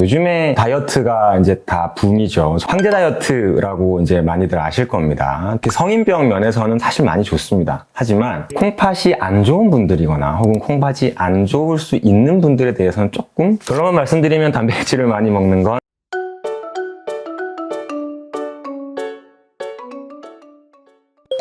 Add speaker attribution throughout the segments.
Speaker 1: 요즘에 다이어트가 이제 다 붐이죠. 황제 다이어트라고 이제 많이들 아실 겁니다. 성인병 면에서는 사실 많이 좋습니다. 하지만 콩팥이 안 좋은 분들이거나 혹은 콩팥이 안 좋을 수 있는 분들에 대해서는 조금 그런 말씀드리면 단백질을 많이 먹는 건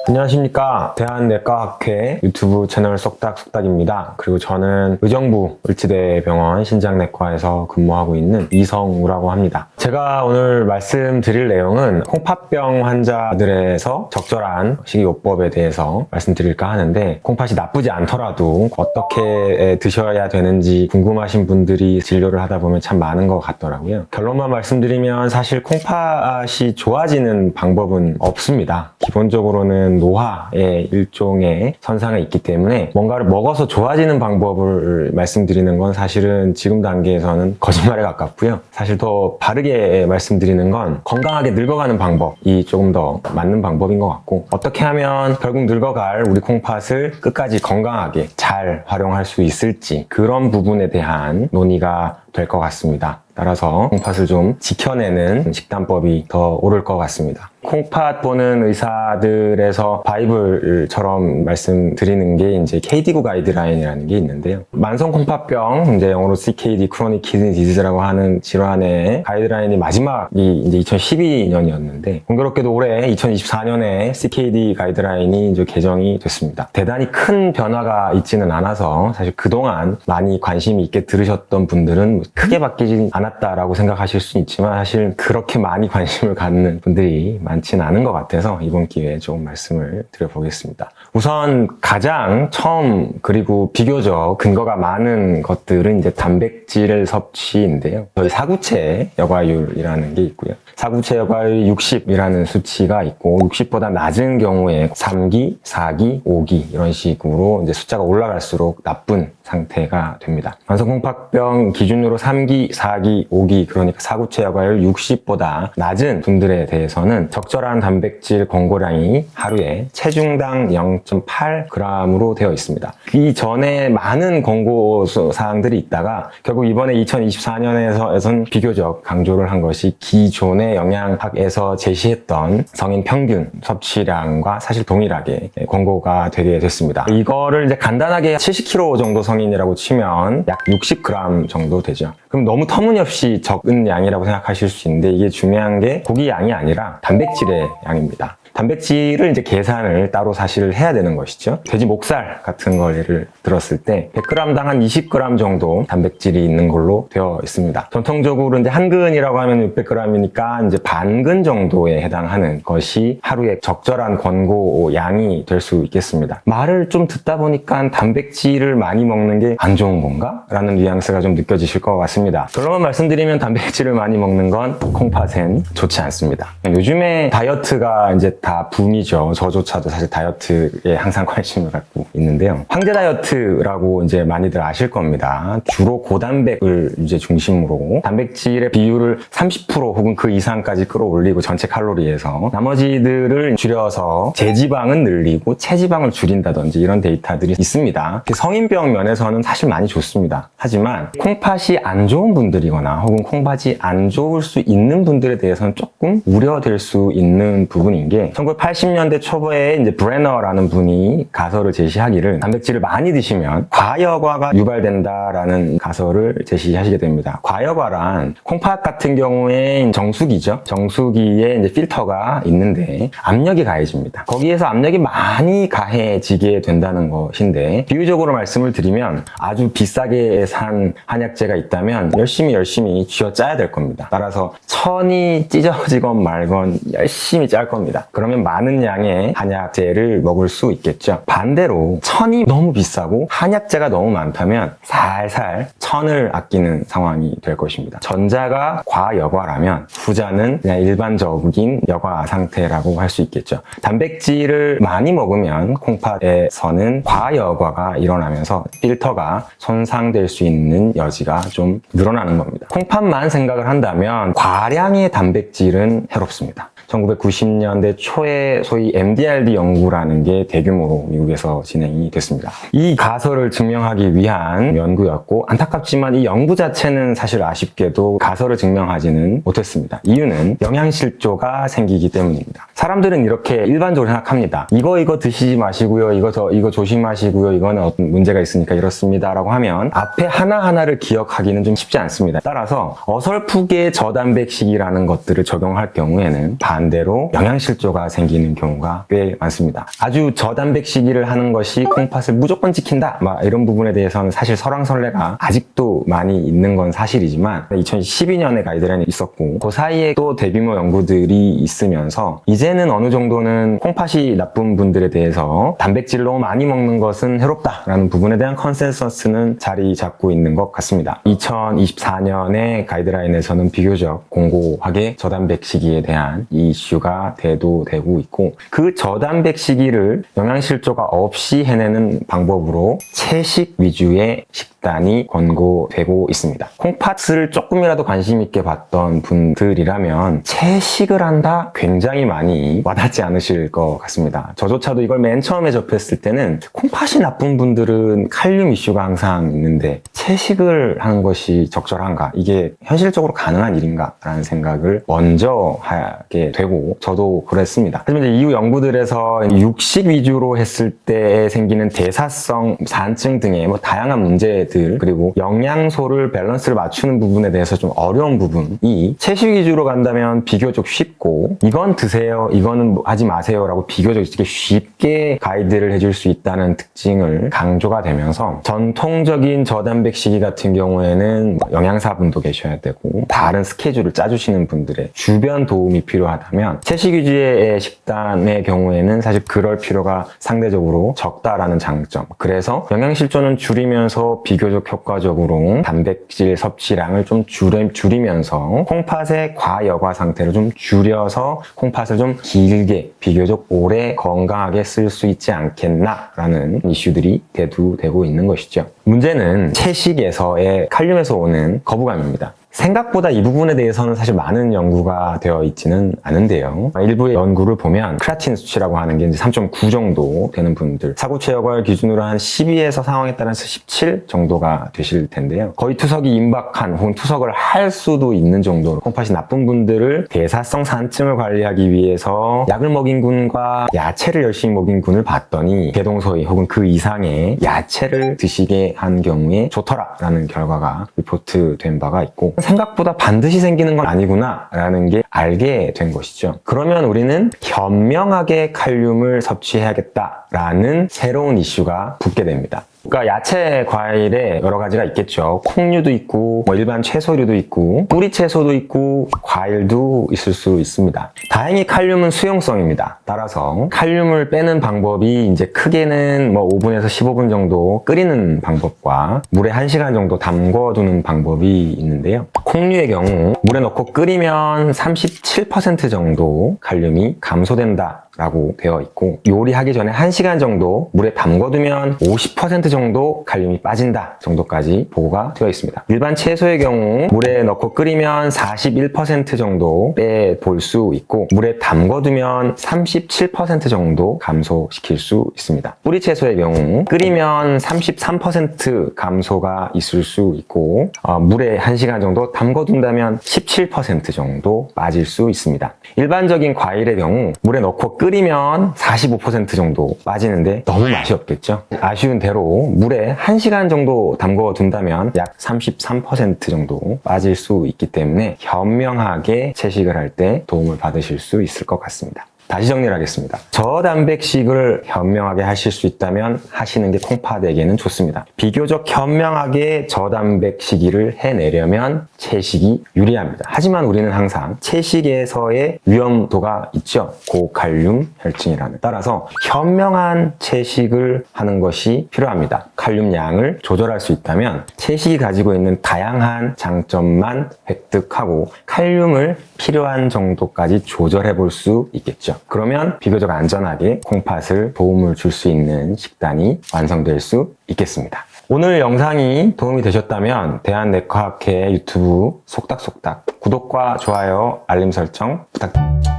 Speaker 1: 안녕하십니까. 대한내과학회 유튜브 채널 쏙닥쏙닥입니다. 그리고 저는 의정부 을지대병원 신장내과에서 근무하고 있는 이성우라고 합니다 제가 오늘 말씀드릴 내용은 콩팥병 환자들에서 적절한 식이요법에 대해서 말씀드릴까 하는데 콩팥이 나쁘지 않더라도 어떻게 드셔야 되는지 궁금하신 분들이 진료를 하다 보면 참 많은 것 같더라고요 결론만 말씀드리면 사실 콩팥이 좋아지는 방법은 없습니다 기본적으로는 노화의 일종의 선상에 있기 때문에 뭔가를 먹어서 좋아지는 방법을 말씀드리는 건 사실은 지금 단계에서는 거짓말에 가깝고요. 사실 더 바르게 말씀드리는 건 건강하게 늙어가는 방법이 조금 더 맞는 방법인 것 같고 어떻게 하면 결국 늙어갈 우리 콩팥을 끝까지 건강하게 잘 활용할 수 있을지 그런 부분에 대한 논의가 될 것 같습니다. 따라서 콩팥을 좀 지켜내는 식단법이 더 옳을 것 같습니다. 콩팥 보는 의사들에서 바이블처럼 말씀드리는 게 이제 KD9 가이드라인이라는 게 있는데요. 만성 콩팥병, 이제 영어로 CKD, 크로닉 키드니 디지즈라고 하는 질환의 가이드라인이 마지막이 이제 2012년이었는데 공교롭게도 올해 2024년에 CKD 가이드라인이 이제 개정이 됐습니다. 대단히 큰 변화가 있지는 않아서 사실 그동안 많이 관심이 있게 들으셨던 분들은 크게 바뀌지 않았다라고 생각하실 수 있지만 사실 그렇게 많이 관심을 갖는 분들이 많지는 않은 것 같아서 이번 기회에 조금 말씀을 드려보겠습니다. 우선 가장 처음 그리고 비교적 근거가 많은 것들은 이제 단백질 섭취인데요. 저희 사구체 여과율이라는 게 있고요. 사구체 여과율 60이라는 수치가 있고 60보다 낮은 경우에 3기, 4기, 5기 이런 식으로 이제 숫자가 올라갈수록 나쁜 상태가 됩니다. 만성콩팥병 기준으로 3기, 4기, 5기 그러니까 사구체 여과율 60보다 낮은 분들에 대해서는 적절한 단백질 권고량이 하루에 체중당 0.8g으로 되어 있습니다. 이 전에 많은 권고 사항들이 있다가 결국 이번에 2024년에서는 비교적 강조를 한 것이 기존의 영양학에서 제시했던 성인 평균 섭취량과 사실 동일하게 권고가 되게 됐습니다. 이거를 이제 간단하게 70kg 정도 성인이라고 치면 약 60g 정도 되죠. 그럼 너무 터무니없이 적은 양이라고 생각하실 수 있는데 이게 중요한 게 고기 양이 아니라 단백질의 양입니다. 단백질을 이제 계산을 따로 사실 해야 되는 것이죠. 돼지 목살 같은 걸 예를 들었을 때 100g당 한 20g 정도 단백질이 있는 걸로 되어 있습니다. 전통적으로 이제 한 근이라고 하면 600g이니까 이제 반근 정도에 해당하는 것이 하루에 적절한 권고 양이 될 수 있겠습니다. 말을 좀 듣다 보니까 단백질을 많이 먹는 게 안 좋은 건가? 라는 뉘앙스가 좀 느껴지실 것 같습니다. 결론만 말씀드리면 단백질을 많이 먹는 건 콩팥엔 좋지 않습니다. 요즘에 다이어트가 이제 다 붐이죠. 저조차도 사실 다이어트에 항상 관심을 갖고 있는데요. 황제 다이어트라고 이제 많이들 아실 겁니다. 주로 고단백을 이제 중심으로 단백질의 비율을 30% 혹은 그 이상까지 끌어올리고 전체 칼로리에서 나머지들을 줄여서 제지방은 늘리고 체지방을 줄인다든지 이런 데이터들이 있습니다. 성인병 면에서는 사실 많이 좋습니다. 하지만 콩팥이 안 좋은 분들이거나 혹은 콩팥이 안 좋을 수 있는 분들에 대해서는 조금 우려될 수 있는 부분인 게 1980년대 초반에 이제 브레너라는 분이 가설을 제시하기를 단백질을 많이 드시면 과여과가 유발된다라는 가설을 제시하시게 됩니다. 과여과란 콩팥 같은 경우에 정수기죠. 정수기에 이제 필터가 있는데 압력이 가해집니다. 거기에서 압력이 많이 가해지게 된다는 것인데 비유적으로 말씀을 드리면 아주 비싸게 산 한약재가 있다면 열심히 열심히 쥐어 짜야 될 겁니다. 따라서 천이 찢어지건 말건 열심히 짤 겁니다. 그 러면 많은 양의 한약재를 먹을 수 있겠죠. 반대로 천이 너무 비싸고 한약재가 너무 많다면 살살 천을 아끼는 상황이 될 것입니다. 전자가 과여과라면 후자는 그냥 일반적인 여과 상태라고 할 수 있겠죠. 단백질을 많이 먹으면 콩팥에서는 과여과가 일어나면서 필터가 손상될 수 있는 여지가 좀 늘어나는 겁니다. 콩팥만 생각을 한다면 과량의 단백질은 해롭습니다. 1990년대 초에 소위 MDRD 연구라는 게 대규모로 미국에서 진행이 됐습니다. 이 가설을 증명하기 위한 연구였고 안타깝지만 이 연구 자체는 사실 아쉽게도 가설을 증명하지는 못했습니다. 이유는 영양실조가 생기기 때문입니다. 사람들은 이렇게 일반적으로 생각합니다. 이거 이거 드시지 마시고요. 이거 저 이거 조심하시고요. 이거는 어떤 문제가 있으니까 이렇습니다라고 하면 앞에 하나하나를 기억하기는 좀 쉽지 않습니다. 따라서 어설프게 저단백식이라는 것들을 적용할 경우에는 반 대로 영양실조가 생기는 경우가 꽤 많습니다. 아주 저단백식이를 하는 것이 콩팥을 무조건 지킨다. 막 이런 부분에 대해서는 사실 설왕설래가 아직도 많이 있는 건 사실이지만 2012년에 가이드라인이 있었고 그 사이에 또 대규모 연구들이 있으면서 이제는 어느 정도는 콩팥이 나쁜 분들에 대해서 단백질을 너무 많이 먹는 것은 해롭다라는 부분에 대한 컨센서스는 자리 잡고 있는 것 같습니다. 2024년에 가이드라인에서는 비교적 공고하게 저단백 시기에 대한 이 이슈가 대두되고 있고 그 저단백 시기를 영양실조가 없이 해내는 방법으로 채식 위주의 식 단이 권고되고 있습니다. 콩팥을 조금이라도 관심 있게 봤던 분들이라면 채식을 한다 굉장히 많이 와닿지 않으실 것 같습니다. 저조차도 이걸 맨 처음에 접했을 때는 콩팥이 나쁜 분들은 칼륨 이슈가 항상 있는데 채식을 하는 것이 적절한가? 이게 현실적으로 가능한 일인가? 라는 생각을 먼저 하게 되고 저도 그랬습니다. 하지만 이제 이후 연구들에서 육식 위주로 했을 때 생기는 대사성 산증 등의 뭐 다양한 문제들 그리고 영양소를 밸런스를 맞추는 부분에 대해서 좀 어려운 부분이 채식 위주로 간다면 비교적 쉽고 이건 드세요 이거는 뭐 하지 마세요라고 비교적 이렇게 쉽게 가이드를 해줄 수 있다는 특징을 강조가 되면서 전통적인 저단백 시기 같은 경우에는 뭐 영양사분도 계셔야 되고 다른 스케줄을 짜주시는 분들의 주변 도움이 필요하다면 채식 위주의 식단의 경우에는 사실 그럴 필요가 상대적으로 적다라는 장점. 그래서 영양실조는 줄이면서 비 교적 효과적으로 단백질 섭취량을 좀 줄이, 줄이면서 콩팥의 과여과 상태를 좀 줄여서 콩팥을 좀 길게 비교적 오래 건강하게 쓸 수 있지 않겠나라는 이슈들이 대두되고 있는 것이죠. 문제는 채식에서의 칼륨에서 오는 거부감입니다. 생각보다 이 부분에 대해서는 사실 많은 연구가 되어 있지는 않은데요. 일부의 연구를 보면 크라틴 수치라고 하는 게 이제 3.9 정도 되는 분들, 사고 체역을 기준으로 한 12에서 상황에 따라서 17 정도가 되실 텐데요. 거의 투석이 임박한 혹은 투석을 할 수도 있는 정도로 콩팥이 나쁜 분들을 대사성 산증을 관리하기 위해서 약을 먹인 군과 야채를 열심히 먹인 군을 봤더니 개동소이 혹은 그 이상의 야채를 드시게 한 경우에 좋더라라는 결과가 리포트된 바가 있고 생각보다 반드시 생기는 건 아니구나 라는 게 알게 된 것이죠. 그러면 우리는 현명하게 칼륨을 섭취해야겠다라는 새로운 이슈가 붙게 됩니다. 그러니까 야채 과일에 여러 가지가 있겠죠. 콩류도 있고 뭐 일반 채소류도 있고 뿌리 채소도 있고 과일도 있을 수 있습니다. 다행히 칼륨은 수용성입니다. 따라서 칼륨을 빼는 방법이 이제 크게는 뭐 5분에서 15분 정도 끓이는 방법과 물에 1시간 정도 담궈두는 방법이 있는데요. 콩류의 경우 물에 넣고 끓이면 37% 정도 칼륨이 감소된다. 라고 되어 있고 요리하기 전에 1시간 정도 물에 담궈두면 50% 정도 칼륨이 빠진다 정도까지 보고가 되어 있습니다. 일반 채소의 경우 물에 넣고 끓이면 41% 정도 빼볼 수 있고 물에 담궈두면 37% 정도 감소시킬 수 있습니다. 뿌리 채소의 경우 끓이면 33% 감소가 있을 수 있고 어, 물에 1시간 정도 담궈둔다면 17% 정도 빠질 수 있습니다. 일반적인 과일의 경우 물에 넣고 끓 이면 45% 정도 빠지는데 너무 맛이 없겠죠? 아쉬운 대로 물에 1시간 정도 담궈 둔다면 약 33% 정도 빠질 수 있기 때문에 현명하게 채식을 할 때 도움을 받으실 수 있을 것 같습니다. 다시 정리를 하겠습니다. 저단백식을 현명하게 하실 수 있다면 하시는 게 콩팥에게는 좋습니다. 비교적 현명하게 저단백식이를 해내려면 채식이 유리합니다. 하지만 우리는 항상 채식에서의 위험도가 있죠. 고칼륨 혈증이라는. 따라서 현명한 채식을 하는 것이 필요합니다. 칼륨 양을 조절할 수 있다면 채식이 가지고 있는 다양한 장점만 획득하고 칼륨을 필요한 정도까지 조절해 볼 수 있겠죠. 그러면 비교적 안전하게 콩팥을 도움을 줄 수 있는 식단이 완성될 수 있겠습니다. 오늘 영상이 도움이 되셨다면 대한내과학회 유튜브 속닥속닥 구독과 좋아요, 알림 설정 부탁드립니다.